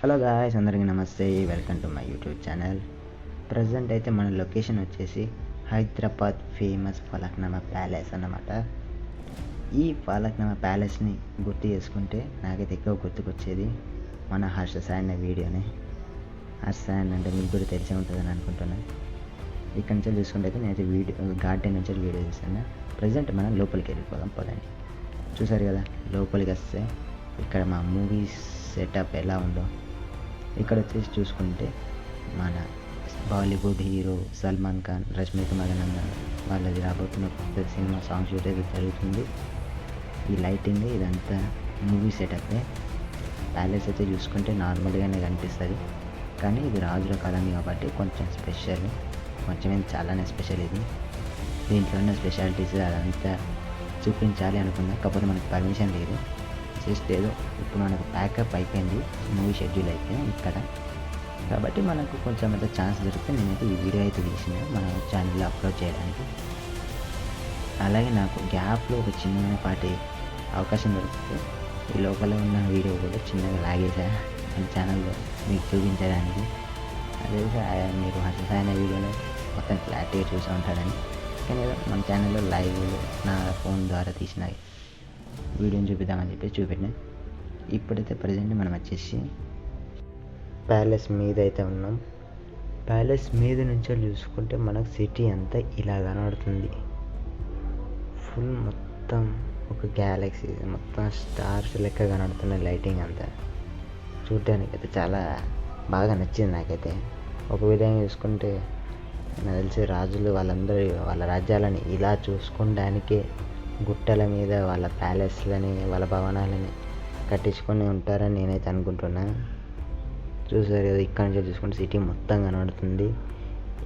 Hello guys అందరికీ నమస్తే. Welcome to my YouTube channel present అయితే మన లొకేషన్ వచ్చేసి హైదరాబాద్ ఫేమస్ ఫలక్నామా ప్యాలెస్ అన్నమాట. ఈ ఫలక్నామా ప్యాలెస్ని గుర్తు చేసుకుంటే నాకైతే ఎక్కువ గుర్తుకొచ్చేది మన హర్ష సాయన్న వీడియోని హర్ష సాయన్ అంటే మీకు కూడా తెలిసే ఉంటుందని అనుకుంటున్నాను ఇక్కడ నుంచి చూసుకుంటే అయితే నేనైతే వీడియో గార్డెన్ నుంచి వీడియో చేశాను ప్రజెంట్ మనం లోపలికి వెళ్ళిపోదాం పోదండి. చూసారు కదా లోపలికి వస్తే ఇక్కడ మా మూవీస్ సెటప్ ఎలా ఉందో. ఇక్కడ వచ్చేసి చూసుకుంటే మన బాలీవుడ్ హీరో సల్మాన్ ఖాన్ రష్మిక మదనన్న వాళ్ళది రాబోతున్న కొత్త సినిమా సాంగ్ షూట్ అయితే జరుగుతుంది. ఈ లైటింగ్ ఇదంతా మూవీ సెటప్పే. ప్యాలెస్ అయితే చూసుకుంటే నార్మల్గానే కనిపిస్తుంది. కానీ ఇది రాజుల కాలం కాబట్టి కొంచెం స్పెషల్. కొంచెం చాలానే స్పెషల్ ఇది. దీంట్లో ఉన్న స్పెషాలిటీస్ అదంతా చూపించాలి అనుకున్నా కాకపోతే మనకు పర్మిషన్ లేదు. జస్ట్ ఏదో ఇప్పుడు మనకు ప్యాకప్ అయిపోయింది మూవీ షెడ్యూల్ అయితే ఇక్కడ. కాబట్టి మనకు కొంచెం అయితే ఛాన్స్ దొరికితే నేనైతే ఈ వీడియో అయితే తీసిన మన ఛానల్లో అప్లోడ్ చేయడానికి. అలాగే నాకు గ్యాప్లో ఒక చిన్నపాటి అవకాశం దొరికితే ఈ లోకల్ ఉన్న వీడియో కూడా చిన్నగా లాగేసా మన ఛానల్లో మీకు చూపించడానికి. అదే మీరు హర్షసాయన వీడియోలో మొత్తం క్లారిటీగా చూసి ఉంటారని కానీ ఏదో మన ఛానల్లో లైవ్ నా ఫోన్ ద్వారా తీసిన వీడియోని చూపిద్దామని చెప్పి చూపెట్టిన. ఇప్పుడైతే ప్రజెంట్ మనం వచ్చేసి ప్యాలెస్ మీద అయితే ఉన్నాం. ప్యాలెస్ మీద నుంచి చూసుకుంటే మనకు సిటీ అంతా ఇలా కనబడుతుంది. ఫుల్ మొత్తం ఒక గ్యాలక్సీ మొత్తం స్టార్స్ లెక్క కనబడుతున్న లైటింగ్ అంతా. చూడడానికి అయితే చాలా బాగా నచ్చింది నాకైతే. ఒక విధంగా చూసుకుంటే నాకు తెలిసి రాజులు వాళ్ళందరూ వాళ్ళ రాజ్యాలని ఇలా చూసుకోవడానికే గుట్టల మీద వాళ్ళ ప్యాలెస్లని వాళ్ళ భవనాలని కట్టించుకొని ఉంటారని నేనైతే అనుకుంటున్నా. చూసారు కదా ఇక్కడ నుంచి చూసుకుంటే సిటీ మొత్తం కనబడుతుంది.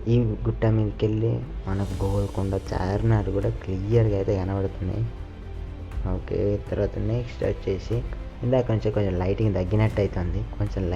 ఈ గుట్ట మీదకి వెళ్ళి మనకు గోల్కొండ చార్మినార్ కూడా క్లియర్గా అయితే కనబడుతున్నాయి ఓకే తర్వాత నెక్స్ట్ వచ్చేసి ఇందాక నుంచి కొంచెం లైటింగ్ తగ్గినట్టు అవుతుంది. కొంచెం